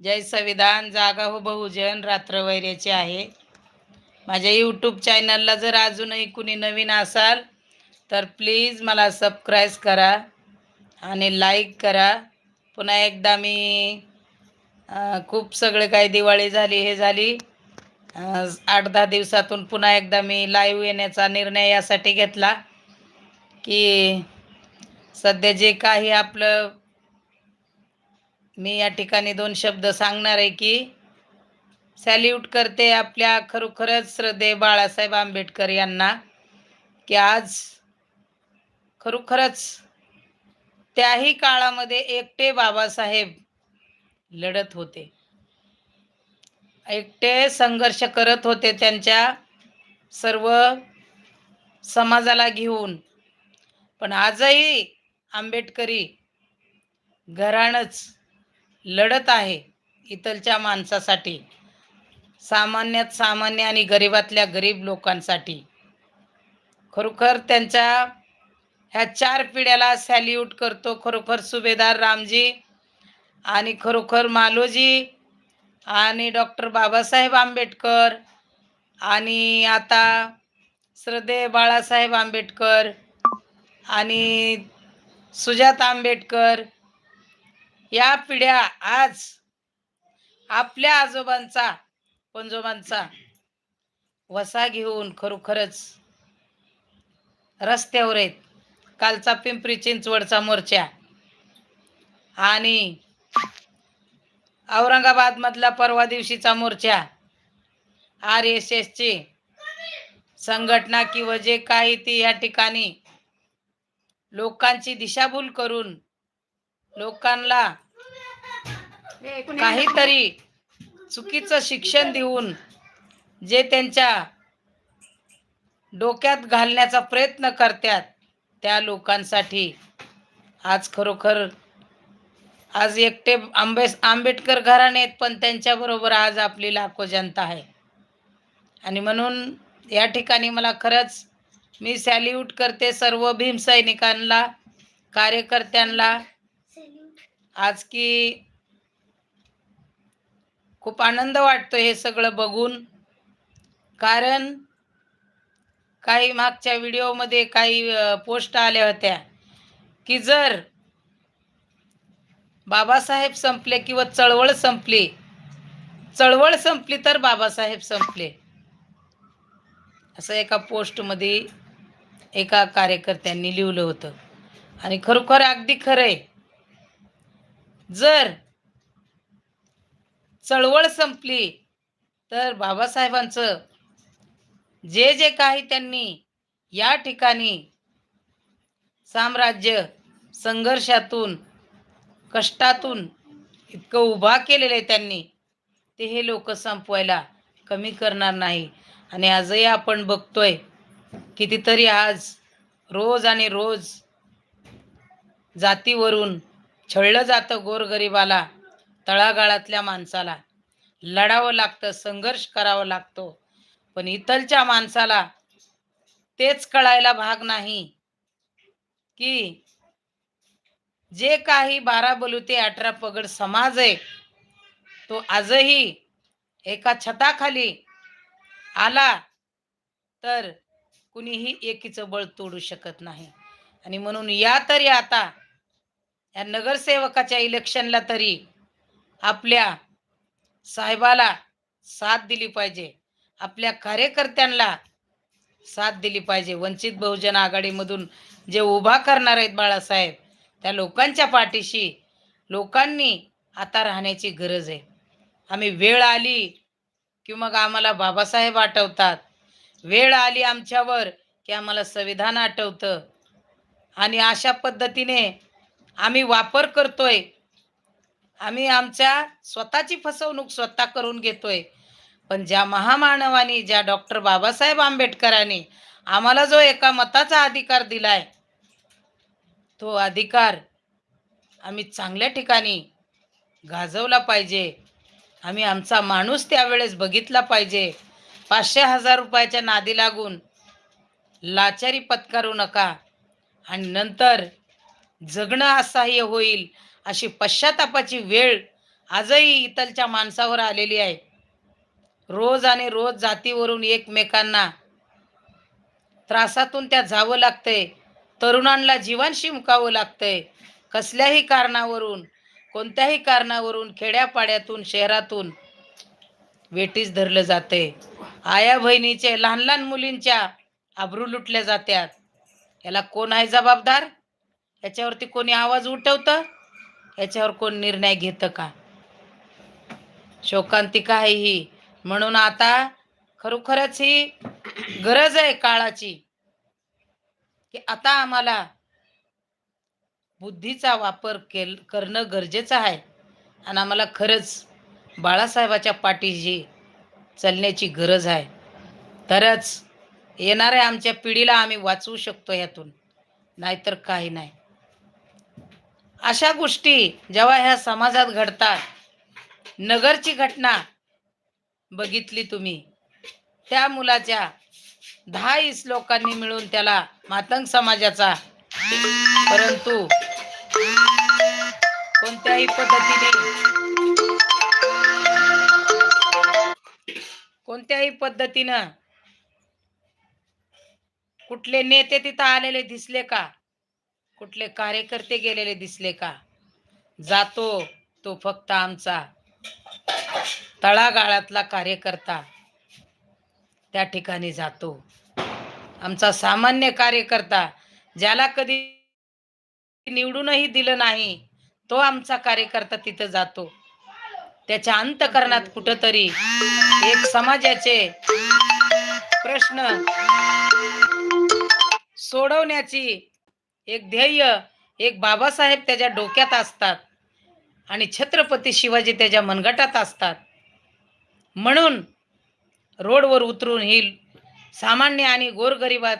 जय संविधान जागा हो बहुजन रात्रवैर्याचे आहे. माझ्या यूट्यूब चॅनलला जर अजूनही कुणी नवीन असाल तर प्लीज मला सबस्क्राईब करा आणि लाईक करा. पुन्हा एकदा मी खूप सगळे काही दिवाळी झाली हे झाली. आठ दहा दिवसातून पुन्हा एकदा मी लाईव्ह येण्याचा निर्णय यासाठी घेतला की सध्या जे काही आपलं मी या ठिकाणी दोन शब्द सांगणार आहे की सॅल्यूट करते आपल्या खरोखरच श्रद्धे बाळासाहेब आंबेडकर यांना की आज खरोखरच त्याही काळामध्ये एकटे बाबासाहेब लढत होते. एकटे संघर्ष करत होते त्यांच्या सर्व समाजाला घेऊन. पण आजही आंबेडकरी घराणंच लढत आहे इथलच्या माणसासाठी सामान्यात सामान्य आणि गरिबातल्या गरीब लोकांसाठी. खरोखर त्यांच्या ह्या चार पिढ्याला सॅल्यूट करतो खरोखर सुभेदार रामजी आणि खरोखर मालोजी आणि डॉक्टर बाबासाहेब आंबेडकर आणि आता श्रद्धे बाळासाहेब आंबेडकर आणि सुजात आंबेडकर या पिढ्या आज आपल्या आजोबांचा पंजोबांचा वसा घेऊन खरोखरच रस्त्यावर आहेत. कालचा पिंपरी चिंचवडचा मोर्चा आणि औरंगाबाद मधला परवा दिवशीचा मोर्चा आर एस एसची संघटना किंवा जे काही ती या ठिकाणी लोकांची दिशाभूल करून लोकांना काहीतरी चुकीचं शिक्षण देऊन जे त्यांच्या डोक्यात घालण्याचा प्रयत्न करतात त्या लोकांसाठी आज खरोखर आज एकटे आंबे आंबेडकर घराणे आहेत पण त्यांच्याबरोबर आज आपली लाखो जनता आहे. आणि म्हणून या ठिकाणी मला खरंच मी सॅल्यूट करते सर्व भीम सैनिकांना कार्यकर्त्यांना आज की खूप आनंद वाटतो हे सगळं बघून. कारण काही मागच्या व्हिडिओमध्ये काही पोस्ट आल्या होत्या की जर बाबासाहेब संपले किंवा चळवळ संपली चळवळ संपली तर बाबासाहेब संपले. असं एका पोस्टमध्ये एका कार्यकर्त्यांनी लिहिलं होतं. आणि खरोखर अगदी खरं आहे. जर चळवळ संपली तर बाबासाहेबांचं जे जे काही त्यांनी या ठिकाणी साम्राज्य संघर्षातून कष्टातून इतकं उभा केलेलं आहे त्यांनी ते हे लोक संपवायला कमी करणार नाही. आणि आजही आपण बघतोय कितीतरी आज रोज आणि रोज जातीवरून छळलं जातं गोरगरिबाला तळागाळातल्या माणसाला. लढावं लागतं संघर्ष करावा लागतो. पण इथलच्या माणसाला तेच कळायला भाग नाही की जे काही बारा बलुते अठरा पगड समाज आहे तो आजही एका छताखाली आला तर कुणीही एकीचं बळ तोडू शकत नाही. आणि म्हणून या तरी आता या नगरसेवकाच्या इलेक्शनला तरी आपल्या साहेबाला साथ दिली पाहिजे. आपल्या कार्यकर्त्यांना साथ दिली पाहिजे. वंचित बहुजन आघाडीमधून जे उभा करणार आहेत बाळासाहेब त्या लोकांच्या पाठीशी लोकांनी आता राहण्याची गरज आहे. आम्ही वेळ आली की मग आम्हाला बाबासाहेब आठवतात. वेळ आली आमच्यावर की आम्हाला संविधान आठवतं. आणि अशा पद्धतीने आम्ही वापर करतोय. आम्ही आमच्या स्वतःची फसवणूक स्वतः करून घेतोय. पण ज्या महामानवानी ज्या डॉक्टर बाबासाहेब आंबेडकरांनी आम्हाला जो एका मताचा अधिकार दिलाय तो अधिकार आम्ही चांगल्या ठिकाणी गाजवला पाहिजे. आम्ही आमचा माणूस त्यावेळेस बघितला पाहिजे. पाचशे हजार रुपयाच्या नादी लागून लाचारी पत्करू नका. आणि नंतर जगणं असह्य होईल अशी पश्चातापाची वेळ आजही इतलच्या माणसावर आलेली आहे. रोज आणि रोज जातीवरून एकमेकांना त्रासातून त्या जावं लागतंय तरुणांना जीवांशी मुकावं लागतंय. कसल्याही कारणावरून कोणत्याही कारणावरून खेड्यापाड्यातून शहरातून वेटीस धरलं जाते आया बहिणीचे लहान लहान मुलींच्या आबरू लुटल्या जात्यात. याला कोण आहे जबाबदार? याच्यावरती कोणी आवाज उठवतं? याच्यावर कोण निर्णय घेतं का? शोकांतिका आहे ही? म्हणून आता खरोखरच ही गरज आहे काळाची की आता आम्हाला बुद्धीचा वापर केल करणं गरजेचं आहे. आणि आम्हाला खरंच बाळासाहेबाच्या पाठीशी चालण्याची गरज आहे. तरच येणाऱ्या आमच्या पिढीला आम्ही वाचवू शकतो यातून. नाहीतर काही नाही. अशा गोष्टी जेव्हा ह्या समाजात घडतात नगरची घटना बघितली तुम्ही त्या मुलाच्या दहा वीस लोकांनी मिळून त्याला मातंग समाजाचा परंतु कोणत्याही पद्धतीने कोणत्याही पद्धतीनं कुठले नेते तिथं आलेले दिसले का? कुठले कार्यकर्ते गेलेले दिसले का? जातो तो फक्त आमचा तळागाळातला कार्यकर्ता. त्या ठिकाणी जातो. आमचा सामान्य कार्यकर्ता ज्याला कधी निवडूनही दिलं नाही तो आमचा कार्यकर्ता तिथं जातो. त्याच्या अंतकरणात कुठंतरी एक समाजाचे प्रश्न सोडवण्याची एक ध्येय एक बाबासाहेब त्याच्या डोक्यात असतात आणि छत्रपती शिवाजी त्याच्या मनगटात असतात. म्हणून रोडवर उतरून ही सामान्य आणि गोरगरिबात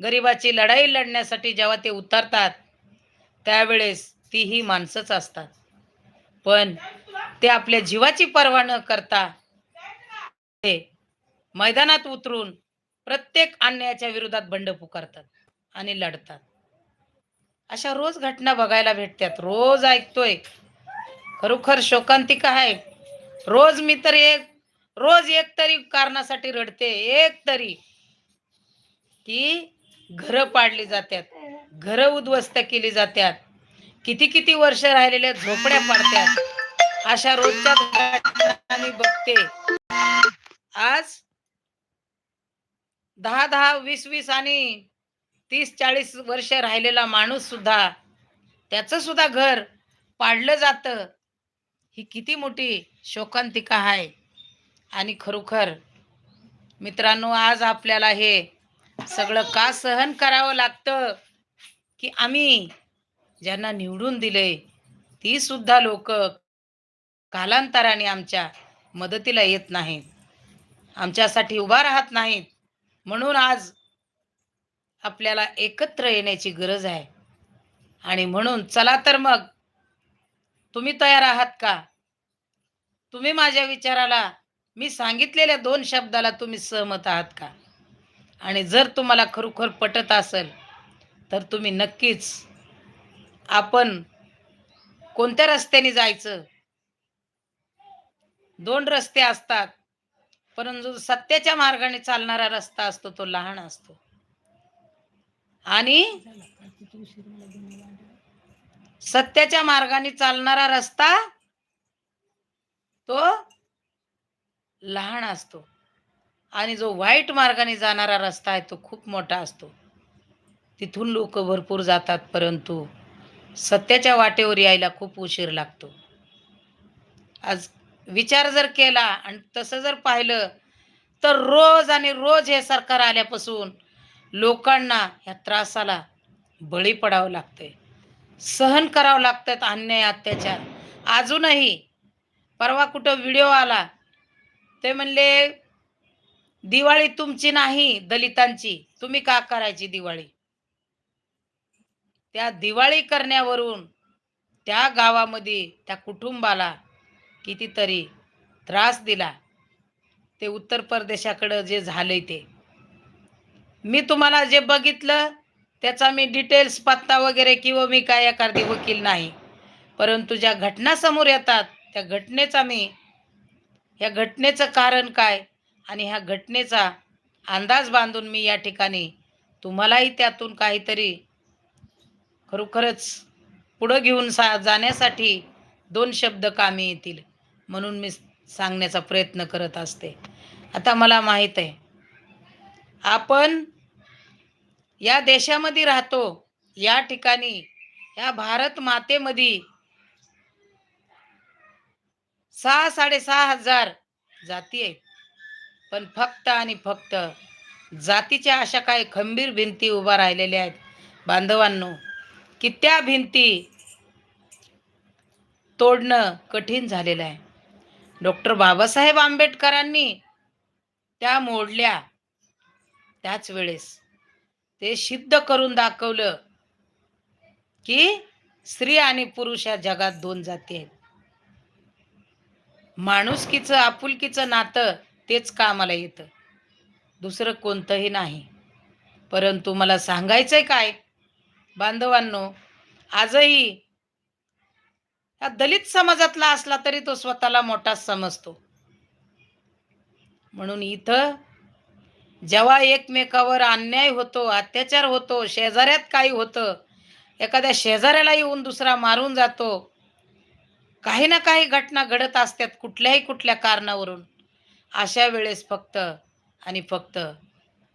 गरिबाची लढाई लढण्यासाठी जेव्हा ते उतरतात त्यावेळेस तीही माणसंच असतात. पण ते आपल्या जीवाची पर्वा न करता ते मैदानात उतरून प्रत्येक अन्यायाच्या विरोधात बंड पुकारतात आणि लढतात. अशा रोज घटना बघायला भेटतात. रोज ऐकतोय. खरोखर शोकांतिका आहे. रोज मी तर एक रोज एक तरी कारणासाठी रडते. एक तरी. की घरं पाडली जातात घरं उद्ध्वस्त केली जातात किती किती वर्ष राहिलेल्या झोपड्या पडतात अशा रोजच्या मी बघते. आज दहा दहा वीस वीस आणि तीस चाळीस वर्ष राहिलेला माणूस सुद्धा त्याचं सुद्धा घर पाडलं जातं. ही किती मोठी शोकांतिका आहे. आणि खरोखर मित्रांनो आज आपल्याला हे सगळं का सहन करावं लागतं? की आम्ही ज्यांना निवडून दिले ती सुद्धा लोक कालांतराने आमच्या मदतीला येत नाहीत. आमच्यासाठी उभा राहत नाहीत. म्हणून आज आपल्याला एकत्र येण्याची गरज आहे. आणि म्हणून चला तर मग. तुम्ही तयार आहात का? तुम्ही माझ्या विचाराला मी सांगितलेल्या दोन शब्दाला तुम्ही सहमत आहात का? आणि जर तुम्हाला खरोखर पटत असेल तर तुम्ही नक्कीच आपण कोणत्या रस्त्याने जायचं? दोन रस्ते असतात परंतु सत्याच्या मार्गाने चालणारा रस्ता असतो तो लहान असतो. आणि सत्याच्या मार्गाने चालणारा रस्ता तो लहान असतो. आणि जो वाईट मार्गाने जाणारा रस्ता आहे तो खूप मोठा असतो. तिथून लोक भरपूर जातात परंतु सत्याच्या वाटेवर यायला खूप उशीर लागतो. आज विचार जर केला आणि तसं जर पाहिलं तर रोज आणि रोज हे सरकार आल्यापासून लोकांना ह्या त्रासाला बळी पडावं लागतंय. सहन करावं लागतात अन्याय अत्याचार. अजूनही परवा कुठं व्हिडिओ आला ते म्हणले दिवाळी तुमची नाही दलितांची. तुम्ही का करायची दिवाळी? त्या दिवाळी करण्यावरून त्या गावामध्ये त्या कुटुंबाला कितीतरी त्रास दिला. ते उत्तर प्रदेशाकडं जे झालंय ते. मी तुम्हाला जे बघितलं त्याचा मी डिटेल्स पत्ता वगैरे किंवा मी काय एखादी वकील नाही. परंतु ज्या घटना समोर येतात त्या घटनेचा मी या घटनेचं कारण काय आणि ह्या घटनेचा अंदाज बांधून मी या ठिकाणी तुम्हालाही त्यातून काहीतरी खरोखरच पुढं घेऊन सा जाण्यासाठी दोन शब्द कामी येतील म्हणून मी सांगण्याचा प्रयत्न करत असते. आता मला माहीत आहे आपण या देशामध्ये राहतो या ठिकाणी या भारत मातेमध्ये सहा साडेसहा हजार जाती आहेत. पण फक्त आणि फक्त जातीच्या अशा काही खंबीर भिंती उभा राहिलेल्या आहेत. बांधवांनो की त्या भिंती तोडणं कठीण झालेलं आहे? डॉक्टर बाबासाहेब आंबेडकरांनी त्या मोडल्या त्याच वेळेस ते सिद्ध करून दाखवलं की स्त्री आणि पुरुष या जगात दोन जाती आहेत. माणुसकीचं आपुलकीचं नातं तेच कामाला येतं. दुसरं कोणतंही नाही. परंतु मला सांगायचंय काय? बांधवांनो आजही हा दलित समाजातला असला तरी तो स्वतःला मोठा समजतो. म्हणून इथं जेव्हा एकमेकावर अन्याय होतो अत्याचार होतो शेजाऱ्यात काही होतं एखाद्या शेजाऱ्याला येऊन दुसरा मारून जातो काही ना काही घटना घडत असतात कुठल्याही कुठल्या कारणावरून. अशा वेळेस फक्त आणि फक्त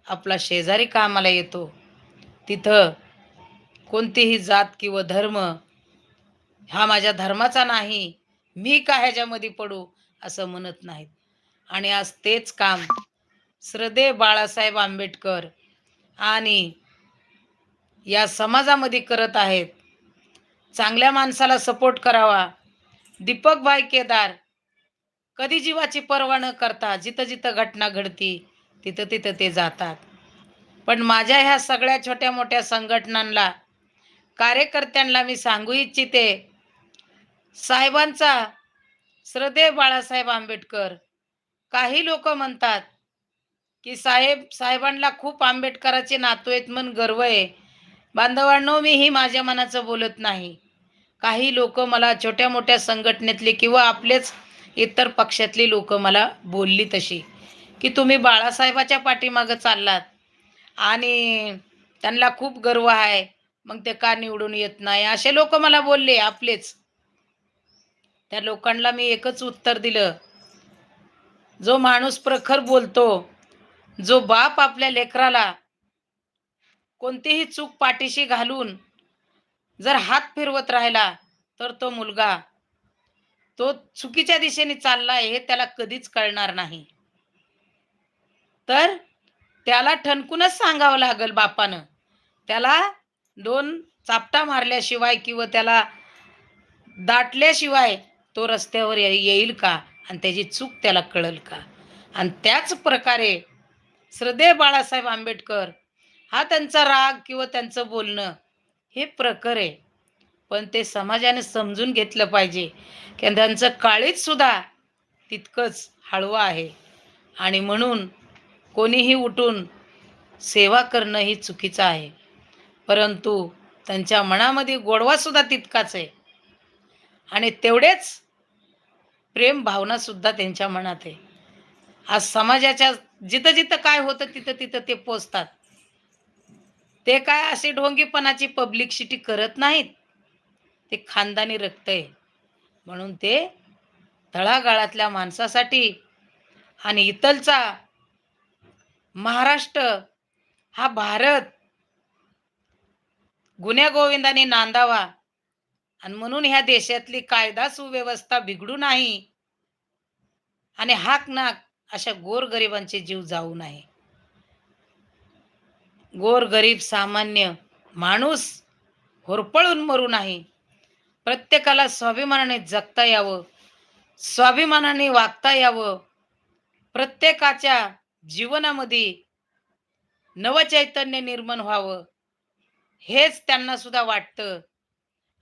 आपला शेजारी कामाला येतो. तिथं कोणतीही जात किंवा धर्म हा माझ्या धर्माचा नाही मी का ह्याच्यामध्ये पडू असं म्हणत नाहीत. आणि आज तेच काम श्रद्धे बाळासाहेब आंबेडकर आणि या समाजामध्ये करत आहेत. चांगल्या माणसाला सपोर्ट करावा. दीपक भाई केदार कधी जीवाची पर्वा न करता जिथं जिथं घटना घडती तिथं तिथं ते जातात. पण माझ्या ह्या सगळ्या छोट्या मोठ्या संघटनांना कार्यकर्त्यांना मी सांगू इच्छिते साहेबांचा श्रद्धेव बाळासाहेब आंबेडकर काही लोक म्हणतात की साहेब साहेबांना खूप आंबेडकराचे नातू आहेत म्हणून गर्व आहे. बांधवांनो मी ही माझ्या मनाचं बोलत नाही. काही लोक मला छोट्या मोठ्या संघटनेतले किंवा आपलेच इतर पक्षातली लोक मला बोलली तशी की तुम्ही बाळासाहेबाच्या पाठीमागं चाललात आणि त्यांना खूप गर्व आहे मग ते का निवडून येत नाही? असे लोक मला बोलले आपलेच. त्या लोकांना मी एकच उत्तर दिलं. जो माणूस प्रखर बोलतो जो बाप आपल्या लेकराला कोणतीही चूक पाठीशी घालून जर हात फिरवत राहिला तर तो मुलगा तो चुकीच्या दिशेने चाललाय हे त्याला कधीच कळणार नाही. तर त्याला ठणकूनच सांगावं लागल बापानं. त्याला दोन चापटा मारल्याशिवाय किंवा त्याला दाटल्याशिवाय तो रस्त्यावर ये- येईल का? आणि त्याची चूक त्याला कळल का? आणि त्याच प्रकारे श्रद्धेय बाळासाहेब आंबेडकर हा त्यांचा राग किंवा त्यांचं बोलणं हे प्रकार आहे. पण ते समाजाने समजून घेतलं पाहिजे. की त्यांचं काळीच सुद्धा तितकंच हळवं आहे. आणि म्हणून कोणीही उठून सेवा करणं ही चुकीचं आहे. परंतु त्यांच्या मनामध्ये गोडवासुद्धा तितकाच आहे. आणि तेवढेच प्रेम भावनासुद्धा त्यांच्या मनात आहे. आज समाजाच्या जिथं जिथं काय होतं तिथं तिथं ते पोचतात ते काय असे ढोंगीपणाची पब्लिकसिटी करत नाहीत. ते खानदानी रक्त आहे. म्हणून ते तळागाळातल्या माणसासाठी आणि इतलचा महाराष्ट्र हा भारत गुन्ह्या गोविंदाने नांदावा. आणि म्हणून ह्या देशातली कायदा सुव्यवस्था बिघडू नाही. आणि हाक नाक अशा गोरगरिबांचे जीव जाऊ नये. गोरगरीब सामान्य माणूस होरपळून मरू नाही. प्रत्येकाला स्वाभिमानाने जगता यावं स्वाभिमानाने वागता यावं. प्रत्येकाच्या जीवनामध्ये नवचैतन्य निर्माण व्हावं हेच त्यांना सुद्धा वाटतं.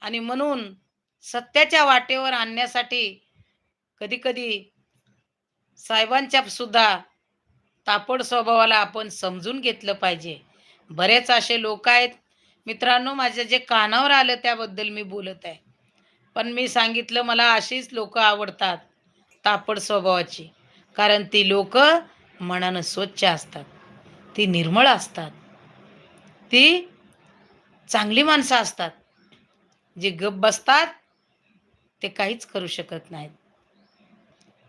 आणि म्हणून सत्याच्या वाटेवर आणण्यासाठी कधीकधी साहेबांच्या सुद्धा तापड स्वभावाला आपण समजून घेतलं पाहिजे. बरेच असे लोक आहेत. मित्रांनो माझ्या जे कानावर आलं त्याबद्दल मी बोलत आहे. पण मी सांगितलं मला अशीच लोक आवडतात तापड स्वभावाची. कारण ती लोक मनानं स्वच्छ असतात. ती निर्मळ असतात. ती चांगली माणसं असतात. जे गप बसतात ते काहीच करू शकत नाहीत.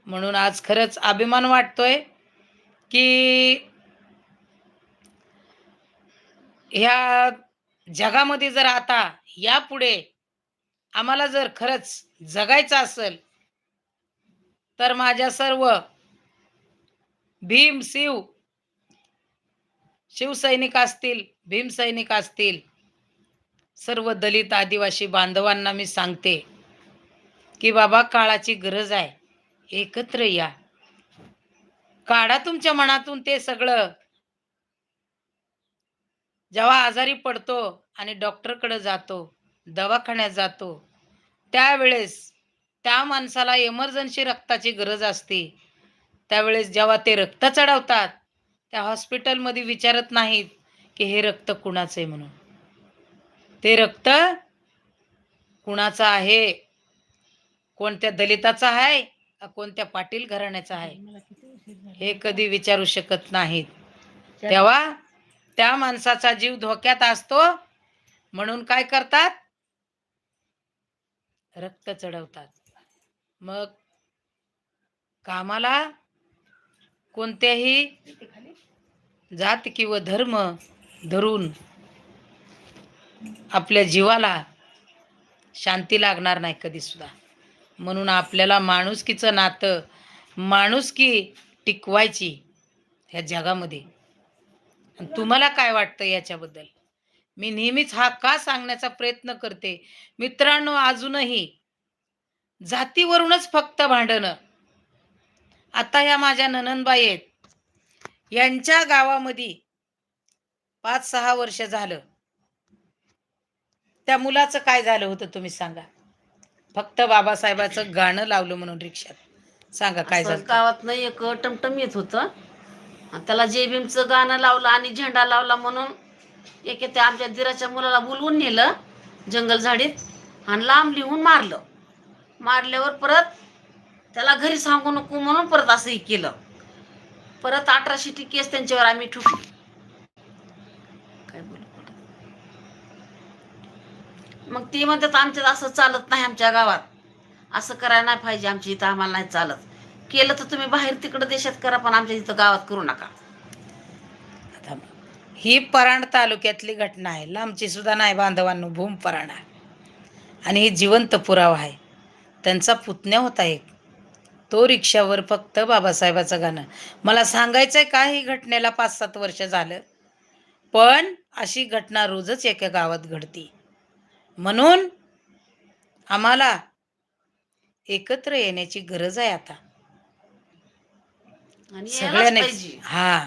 म्हणून आज खरंच अभिमान वाटतोय की ह्या जगामध्ये जर आता यापुढे आम्हाला जर खरंच जगायचं असेल तर माझ्या सर्व भीम शिव शिवसैनिक असतील भीमसैनिक असतील सर्व दलित आदिवासी बांधवांना मी सांगते की बाबा काळाची गरज आहे. एकत्र या. काढा तुमच्या मनातून ते सगळं. जेव्हा आजारी पडतो आणि डॉक्टरकडे जातो दवाखान्यात जातो त्यावेळेस त्या माणसाला एमर्जन्सी रक्ताची गरज असते. त्यावेळेस जेव्हा ते रक्त चढवतात त्या हॉस्पिटलमध्ये विचारत नाहीत की हे रक्त कुणाचं आहे म्हणून. ते रक्त कुणाचं आहे? कोणत्या दलिताचं आहे? कोणत्या पाटील घराण्याचं आहे? हे कधी विचारू शकत नाहीत. तेव्हा त्या माणसाचा जीव धोक्यात असतो. म्हणून काय करतात? रक्त चढवतात. मग कामाला कोणत्याही जात किंवा धर्म धरून आपल्या जीवाला शांती लागणार नाही कधी सुद्धा म्हणून आपल्याला माणुसकीचं नातं माणुसकी टिकवायची ह्या जगामध्ये. तुम्हाला काय वाटतं याच्याबद्दल? मी नेहमीच हा का सांगण्याचा प्रयत्न करते? मित्रांनो अजूनही जातीवरूनच फक्त भांडणं. आता ह्या माझ्या ननंदबाई आहेत. यांच्या गावामध्ये पाच सहा वर्ष झालं. त्या मुलाचं काय झालं होतं तुम्ही सांगा? फक्त बाबासाहेबाचं गाणं लावलं म्हणून रिक्षात. सांगा काय झालं? गावात एक टमटम येत होतं. त्याला जय भीमचं गाणं लावलं आणि झेंडा लावला म्हणून एके त्या आमच्या दिराच्या मुलाला बोलवून नेलं जंगल झाडीत आणि लांब लिहून मारलं. मारल्यावर परत त्याला घरी सांगू नको म्हणून परत असंही केलं. परत अठराशे टी केस त्यांच्यावर आम्ही ठोकली काय बोलू परत? मग ते म्हणतात आमच्यात असं चालत नाही आमच्या गावात. असं करायला नाही पाहिजे आमच्या इथं आम्हाला नाही चालत. केलं तर तुम्ही बाहेर तिकडं देशात करा पण आमच्या इथं गावात करू नका. आता ही परांड तालुक्यातली घटना आहे. लांबची सुद्धा नाही बांधवांनो भूम परांड आहे. आणि ही जिवंत पुरावा आहे. त्यांचा पुतण्या होता एक. तो रिक्षावर फक्त बाबासाहेबाचं गाणं. मला सांगायचं आहे का ही घटनेला पाच सात वर्ष झालं? पण अशी घटना रोजच एका गावात घडती. म्हणून आम्हाला एकत्र येण्याची गरज आहे आता. सगळ्यांनी हा.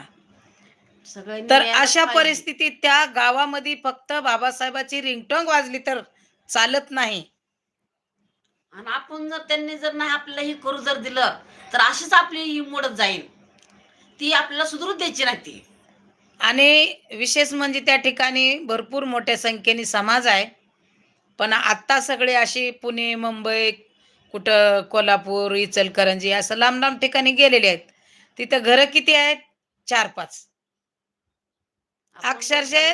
तर अशा. परिस्थितीत त्या गावामध्ये फक्त बाबासाहेबाची रिंगटोंग वाजली तर चालत नाही. आणि आपण जर त्यांनी जर नाही आपल्याला हे करू जर दिलं तर अशीच आपली ही मोडत जाईल. ती आपल्याला सुधरू द्यायची नाही ती. आणि विशेष म्हणजे त्या ठिकाणी भरपूर मोठ्या संख्येने समाज आहे. पण आत्ता सगळे अशी पुणे मुंबई कुठं कोल्हापूर इचलकरंजी असं लांब लांब ठिकाणी गेलेले आहेत. तिथं घरं किती आहेत? चार पाच अक्षरशः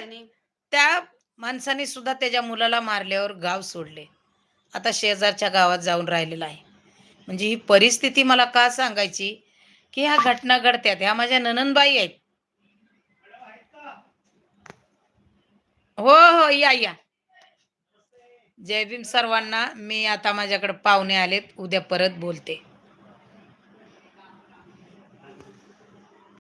त्या माणसाने सुद्धा त्याच्या मुलाला मारल्यावर गाव सोडले. आता शेजारच्या गावात जाऊन राहिलेला आहे. म्हणजे ही परिस्थिती मला का सांगायची? की ह्या घटना घडत्यात. ह्या माझ्या ननंदबाई आहेत. हो हो या या. जय भीम सर्वांना. मी आता माझ्याकडे पाहुणे आलेत. उद्या परत बोलते.